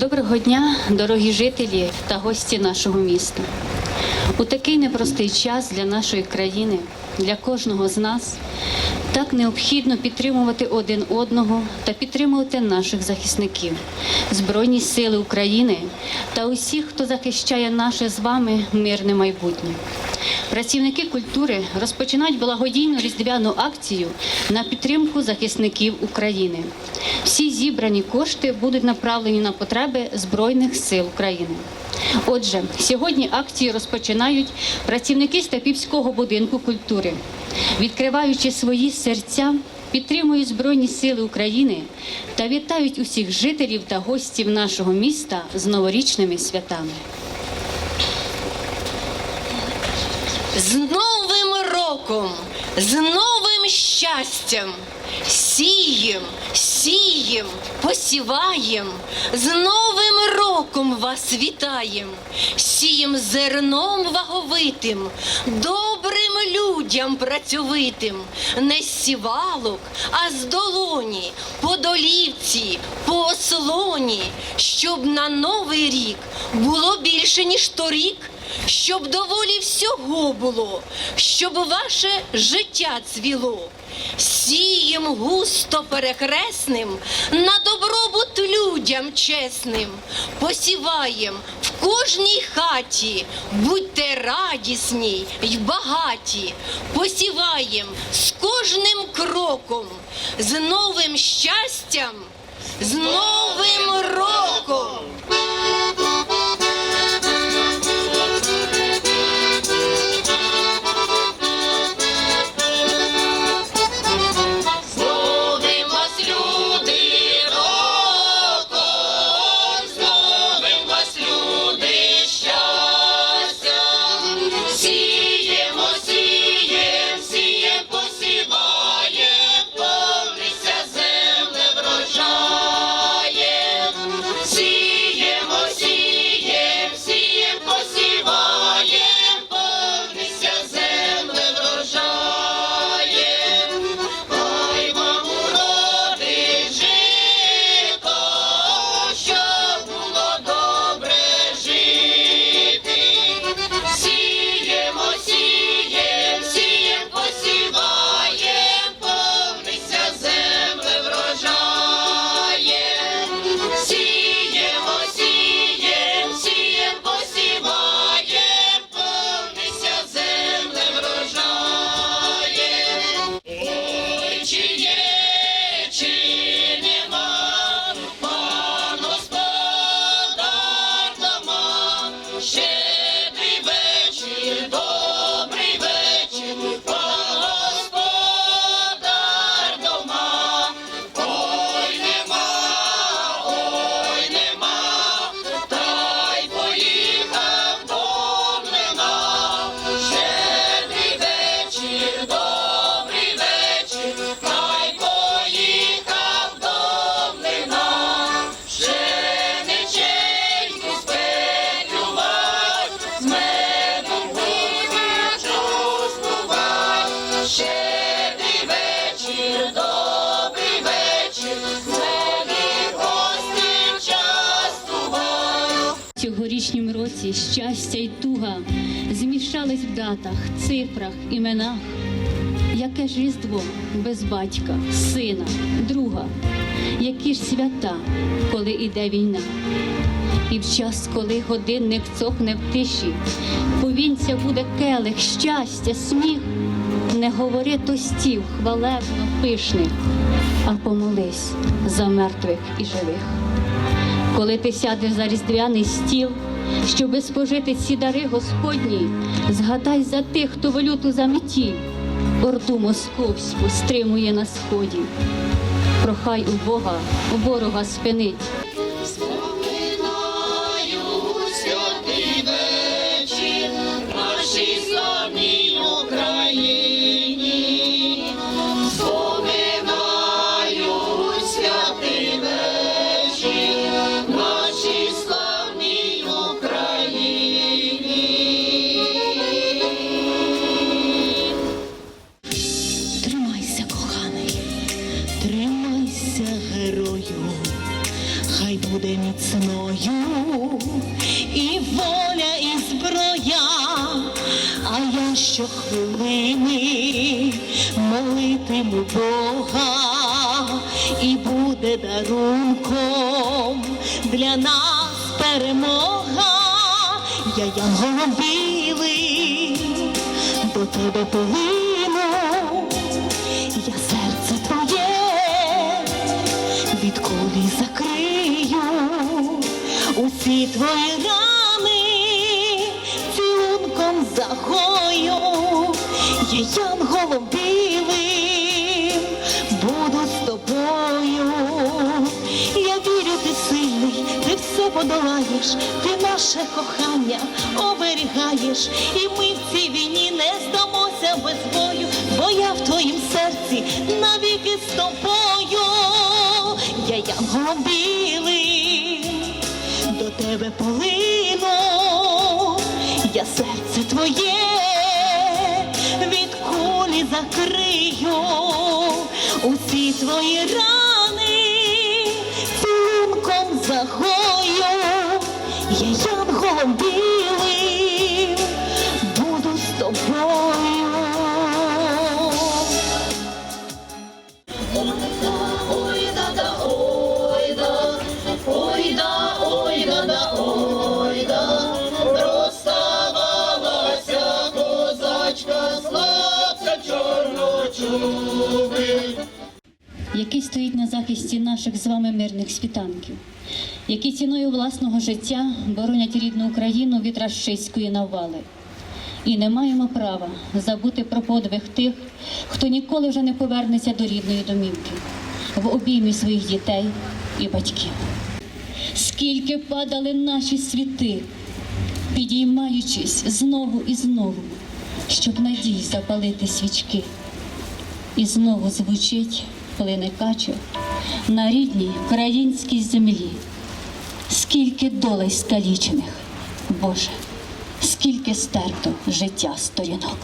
Доброго дня, дорогі жителі та гості нашого міста. У такий непростий час для нашої країни, для кожного з нас, так необхідно підтримувати один одного та підтримувати наших захисників, Збройні Сили України та усіх, хто захищає наше з вами мирне майбутнє. Працівники культури розпочинають благодійну різдвяну акцію на підтримку захисників України. Всі зібрані кошти будуть направлені на потреби Збройних сил України. Отже, сьогодні акцію розпочинають працівники Степівського будинку культури, відкриваючи свої серця, підтримують Збройні Сили України та вітають усіх жителів та гостів нашого міста з новорічними святами. З Новим роком, з новим щастям. Сієм, сієм, посіваєм, з Новим роком вас вітаєм, сієм зерном ваговитим, добрим людям працьовитим, не з сівалок, а з долоні, по долівці, по ослоні, щоб на новий рік було більше, ніж торік щоб доволі всього було, щоб ваше життя цвіло. Сієм густо перехресним, на добробут людям чесним, посіваєм в кожній хаті, будьте радісні й багаті, посіваєм з кожним кроком, з новим щастям, з новим роком. Частуваю. Цьогорічнім році щастя й туга змішались в датах, цифрах, іменах. Яке ж різдво без батька, сина, друга, які ж свята, коли іде війна, і в час, коли годинник цокне в тиші, повінця буде келих, щастя, сміх, не говори тостів хвалебно пишних, а помолись за мертвих і живих. Коли ти сядеш за різдвяний стіл, щоби спожити ці дари Господні, згадай за тих, хто в люту заметів, орду московську стримує на сході. Прохай у Бога у ворога спинить. Молитиму Бога, і буде дарунком для нас перемога. Я янголом білий до тебе полину, я серце твоє від кулі закрию. Усі твої рани цілунком загою, я янголом білим подолаєш, ти наше кохання оберігаєш, і ми в цій війні не здамося без бою, бо я в твоїм серці навіки з тобою. Я янголом білим до тебе полину, я серце твоє від кулі закрию. Усі твої рани козачка, славця чорночубий. який стоїть на захисті наших з вами мирних світанків, які ціною власного життя боронять рідну Україну від рашистської навали. І не маємо права забути про подвиг тих, хто ніколи вже не повернеться до рідної домівки в обіймі своїх дітей і батьків. Скільки падали наші світи, підіймаючись знову і знову, щоб надій запалити свічки. І знову звучить плине качу на рідній українській землі. Скільки долей сталічених, Боже, скільки стерто життя сторінок.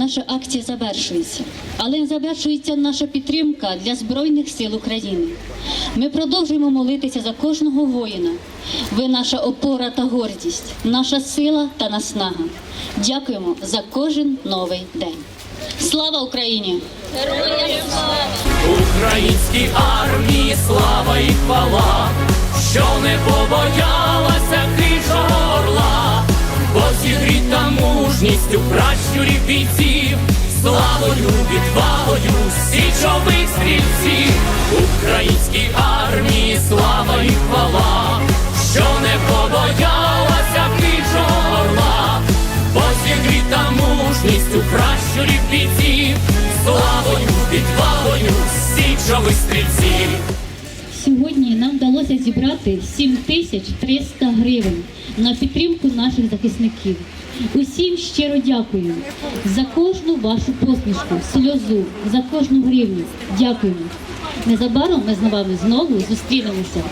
Наша акція завершується, але завершується наша підтримка для Збройних сил України. Ми продовжуємо молитися за кожного воїна. Ви наша опора та гордість, наша сила та наснага. Дякуємо за кожен новий день. Слава Україні! Українській армії слава і хвала, що не побоялася хижого мужністю пращурів бійців, славою, відвагою січових стрільців, Українській армії слава і хвала, що не побоялася хижого орла, бо зігріта мужністю пращурів бійців, славою, відвагою січових стрільців. Нам вдалося зібрати 7300 гривень на підтримку наших захисників. Усім щиро дякую за кожну вашу посмішку, сльозу, за кожну гривню. Дякуємо. Незабаром ми з вами знову зустрінемося.